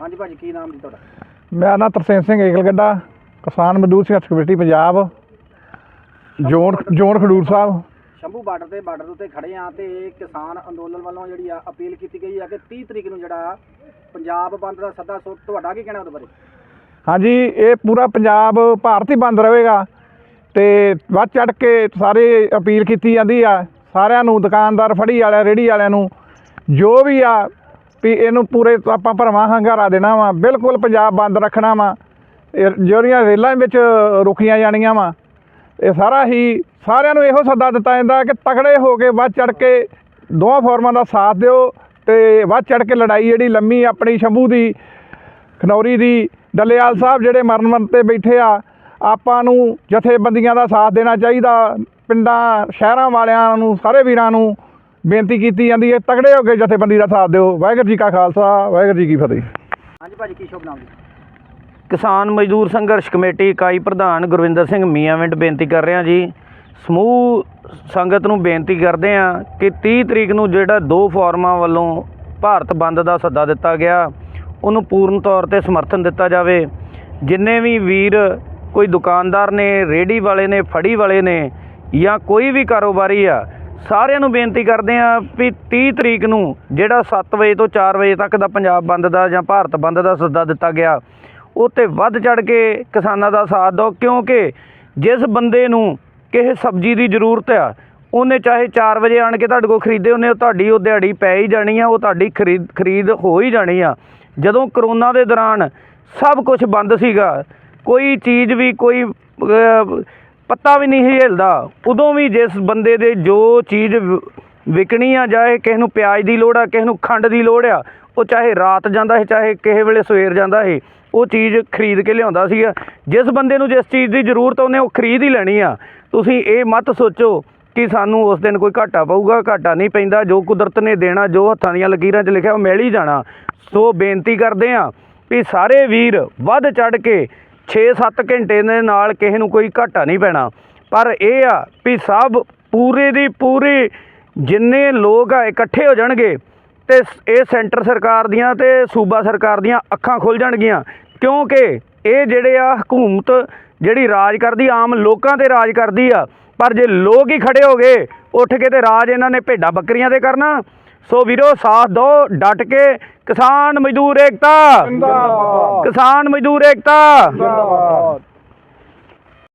ਹਾਂਜੀ ਭਾਜੀ ਕੀ ਨਾਮ ਜੀ ਤੁਹਾਡਾ? ਮੇਰਾ ਨਾਮ Tarsem Singh Ekalgadda Kisan Mazdoor Sangharsh committee Punjab zone zone Khadoor Sahib. Shambhu border ਤੇ ਬਾਰਡਰ ਉੱਤੇ ਖੜੇ ਆ ਤੇ ਕਿਸਾਨ ਅੰਦੋਲਨ ਵੱਲੋਂ ਜਿਹੜੀ ਆ ਅਪੀਲ ਕੀਤੀ ਗਈ ਆ ਕਿ 30 ਤਰੀਕ ਨੂੰ ਜਿਹੜਾ ਪੰਜਾਬ ਬੰਦ ਦਾ ਸੱਦਾ ਸੋ ਤੁਹਾਡਾ ਕੀ ਕਹਿਣਾ ਉਹਦੇ ਬਾਰੇ? ਹਾਂਜੀ, ਇਹ ਪੂਰਾ ਪੰਜਾਬ ਭਾਰਤ ਹੀ ਬੰਦ ਰਹੇਗਾ ਤੇ ਵੱਧ ਚੜ ਕੇ ਸਾਰੇ ਅਪੀਲ ਕੀਤੀ ਜਾਂਦੀ ਆ, ਸਾਰਿਆਂ ਨੂੰ, ਦੁਕਾਨਦਾਰ, ਫੜੀ ਵਾਲਿਆਂ ਰੇੜੀ ਵਾਲਿਆਂ ਨੂੰ, ਜੋ ਵੀ ਆ, ਵੀ ਇਹਨੂੰ ਪੂਰੇ ਆਪਾਂ ਭਰਵਾਂ ਹੰਗਾਰਾ ਦੇਣਾ ਵਾ, ਬਿਲਕੁਲ ਪੰਜਾਬ ਬੰਦ ਰੱਖਣਾ ਵਾ, ਇਹ ਜਿਹੜੀਆਂ ਰੇਲਾਂ ਵਿੱਚ ਰੁਕੀਆਂ ਜਾਣੀਆਂ ਵਾ, ਇਹ ਸਾਰਾ ਹੀ ਸਾਰਿਆਂ ਨੂੰ ਇਹੋ ਸੱਦਾ ਦਿੱਤਾ ਜਾਂਦਾ ਕਿ ਤਕੜੇ ਹੋ ਕੇ ਵੱਧ ਚੜ ਕੇ ਦੋਵਾਂ ਫੋਰਮਾਂ ਦਾ ਸਾਥ ਦਿਓ ਤੇ ਵੱਧ ਚੜ ਕੇ ਲੜਾਈ ਜਿਹੜੀ ਲੰਮੀ ਆਪਣੀ ਸ਼ੰਭੂ ਦੀ ਖਨੌਰੀ ਦੀ ਡੱਲੇਵਾਲ ਸਾਹਿਬ ਜਿਹੜੇ ਮਰਨ ਮਰਨ ਤੇ ਬੈਠੇ ਆ, ਆਪਾਂ ਨੂੰ ਜਥੇਬੰਦੀਆਂ ਦਾ ਸਾਥ ਦੇਣਾ ਚਾਹੀਦਾ। ਪਿੰਡਾਂ, ਸ਼ਹਿਰਾਂ ਵਾਲਿਆਂ ਨੂੰ, ਸਾਰੇ ਵੀਰਾਂ ਨੂੰ ਬੇਨਤੀ ਕੀਤੀ ਜਾਂਦੀ ਹੈ ਤਗੜੇ ਹੋ ਕੇ ਜਥੇਬੰਦੀ ਦਾ ਸਾਥ ਦਿਓ। ਵਾਹਿਗੁਰੂ ਜੀ ਕਾ ਖਾਲਸਾ, ਵਾਹਿਗੁਰੂ ਜੀ ਕੀ ਫਤਿਹ। ਹਾਂਜੀ ਭਾਜੀ, ਕੀ ਸ਼ੁਭ ਨਾਮ ਜੀ? ਕਿਸਾਨ ਮਜ਼ਦੂਰ ਸੰਘਰਸ਼ ਕਮੇਟੀ ਇਕਾਈ ਪ੍ਰਧਾਨ ਗੁਰਵਿੰਦਰ ਸਿੰਘ ਮੀਆਂਵਿੰਡ ਬੇਨਤੀ ਕਰ ਰਿਹਾ ਜੀ। ਸਮੂਹ ਸੰਗਤ ਨੂੰ ਬੇਨਤੀ ਕਰਦੇ ਆ ਕਿ 30 ਤਰੀਕ ਨੂੰ ਜਿਹੜਾ ਦੋ ਫੋਰਮਾਂ ਵੱਲੋਂ ਭਾਰਤ ਬੰਦ ਦਾ ਸੱਦਾ ਦਿੱਤਾ ਗਿਆ ਉਹਨੂੰ ਪੂਰਨ ਤੌਰ ਤੇ ਸਮਰਥਨ ਦਿੱਤਾ ਜਾਵੇ। ਜਿੰਨੇ ਵੀ ਵੀਰ ਕੋਈ ਦੁਕਾਨਦਾਰ ਨੇ ਰੇੜੀ ਵਾਲੇ ਨੇ, ਫੜੀ ਵਾਲੇ ਨੇ ਜਾਂ ਕੋਈ ਵੀ ਕਾਰੋਬਾਰੀ ਆ, ਸਾਰਿਆਂ ਨੂੰ ਬੇਨਤੀ ਕਰਦੇ ਆ ਵੀ 30 ਤਰੀਕ ਨੂੰ ਜਿਹੜਾ 7 ਵਜੇ ਤੋਂ 4 ਵਜੇ ਤੱਕ ਦਾ ਪੰਜਾਬ ਬੰਦ ਦਾ ਜਾਂ ਭਾਰਤ ਬੰਦ ਦਾ ਸੱਦਾ ਦਿੱਤਾ ਗਿਆ, ਉਹ 'ਤੇ ਵੱਧ ਚੜ ਕੇ ਕਿਸਾਨਾਂ ਦਾ ਸਾਥ ਦਿਓ। ਕਿਉਂਕਿ ਜਿਸ ਬੰਦੇ ਨੂੰ ਕਿਸੇ ਸਬਜ਼ੀ ਦੀ ਜ਼ਰੂਰਤ ਆ ਉਹਨੇ ਚਾਹੇ 4 ਵਜੇ ਆਣ ਕੇ ਤੁਹਾਡੇ ਕੋਲ ਖਰੀਦੇ ਉਹਨੇ ਤੁਹਾਡੀ ਉਹ ਦਿਹਾੜੀ ਪੈ ਹੀ ਜਾਣੀ ਆ, ਉਹ ਤੁਹਾਡੀ ਖਰੀਦ ਖਰੀਦ ਹੋ ਹੀ ਜਾਣੀ ਆ। ਜਦੋਂ ਕਰੋਨਾ ਦੇ ਦੌਰਾਨ ਸਭ ਕੁਝ ਬੰਦ ਸੀਗਾ, ਕੋਈ ਚੀਜ਼ ਵੀ, ਕੋਈ ਪੱਤਾ ਵੀ ਨਹੀਂ ਸੀ ਹਿਲਦਾ, ਉਦੋਂ ਵੀ ਜਿਸ ਬੰਦੇ ਦੇ ਜੋ ਚੀਜ਼ ਵ- ਵਿਕਣੀ ਆ ਜਾਏ ਕਿਸੇ ਨੂੰ ਪਿਆਜ਼ ਦੀ ਲੋੜ ਆ, ਕਿਸੇ ਨੂੰ ਖੰਡ ਦੀ ਲੋੜ ਆ, ਉਹ ਚਾਹੇ ਰਾਤ ਜਾਂਦਾ ਹੈ ਚਾਹੇ ਕਿਸੇ ਵੇਲੇ ਸਵੇਰ ਜਾਂਦਾ ਹੈ ਉਹ ਚੀਜ਼ ਖਰੀਦ ਕੇ ਲਿਆਉਂਦਾ ਸੀਗਾ। ਜਿਸ ਬੰਦੇ ਨੂੰ ਜਿਸ ਚੀਜ਼ ਦੀ ਜ਼ਰੂਰਤ ਉਹਨੇ ਉਹ ਖਰੀਦ ਹੀ ਲੈਣੀ ਆ। ਤੁਸੀਂ ਇਹ ਮਤ ਸੋਚੋ ਕਿ ਸਾਨੂੰ ਉਸ ਦਿਨ ਕੋਈ ਘਾਟਾ ਪਊਗਾ, ਘਾਟਾ ਨਹੀਂ ਪੈਂਦਾ, ਜੋ ਕੁਦਰਤ ਨੇ ਦੇਣਾ, ਜੋ ਹੱਥਾਂ ਦੀਆਂ ਲਕੀਰਾਂ 'ਚ ਲਿਖਿਆ ਉਹ ਮਿਲ ਹੀ ਜਾਣਾ। ਸੋ ਬੇਨਤੀ ਕਰਦੇ ਆ ਵੀ ਸਾਰੇ ਵੀਰ ਵੱਧ ਚੜ ਕੇ 6-7 ਘੰਟੇ ਦੇ ਨਾਲ ਕਿਸੇ ਨੂੰ ਕੋਈ ਘਾਟਾ ਨਹੀਂ ਪੈਣਾ। ਪਰ ਇਹ ਆ ਵੀ ਸਭ ਪੂਰੇ ਦੀ ਪੂਰੀ ਜਿੰਨੇ ਲੋਕ ਆ, ਇਕੱਠੇ ਹੋ ਜਾਣਗੇ ਤੇ ਸ- ਇਹ ਸੈਂਟਰ ਸਰਕਾਰ ਦੀਆਂ ਤੇ ਸੂਬਾ ਸਰਕਾਰ ਦੀਆਂ ਅੱਖਾਂ ਖੁੱਲ ਜਾਣਗੀਆਂ। ਕਿਉਂਕਿ ਇਹ ਜਿਹੜੇ ਆ ਹਕੂਮਤ ਜਿਹੜੀ ਰਾਜ ਕਰਦੀ ਆਮ ਲੋਕਾਂ ਤੇ ਰਾਜ ਕਰਦੀ ਆ ਪਰ ਜੇ ਲੋਕ ਹੀ ਖੜੇ ਹੋ ਗਏ ਉੱਠ ਕੇ ਤੇ ਰਾਜ ਇਹਨਾਂ ਨੇ ਭੇਡਾਂ ਬੱਕਰੀਆਂ ਤੇ ਕਰਨਾ। ਸੋ ਵੀਰੋ ਸਾਥ ਦਿਓ ਡਟ ਕੇ ਕਿਸਾਨ ਮਜ਼ਦੂਰ ਏਕਤਾ। ਜ਼ਿੰਦਾਬਾਦ। ਕਿਸਾਨ ਮਜ਼ਦੂਰ ਏਕਤਾ। ਜ਼ਿੰਦਾਬਾਦ।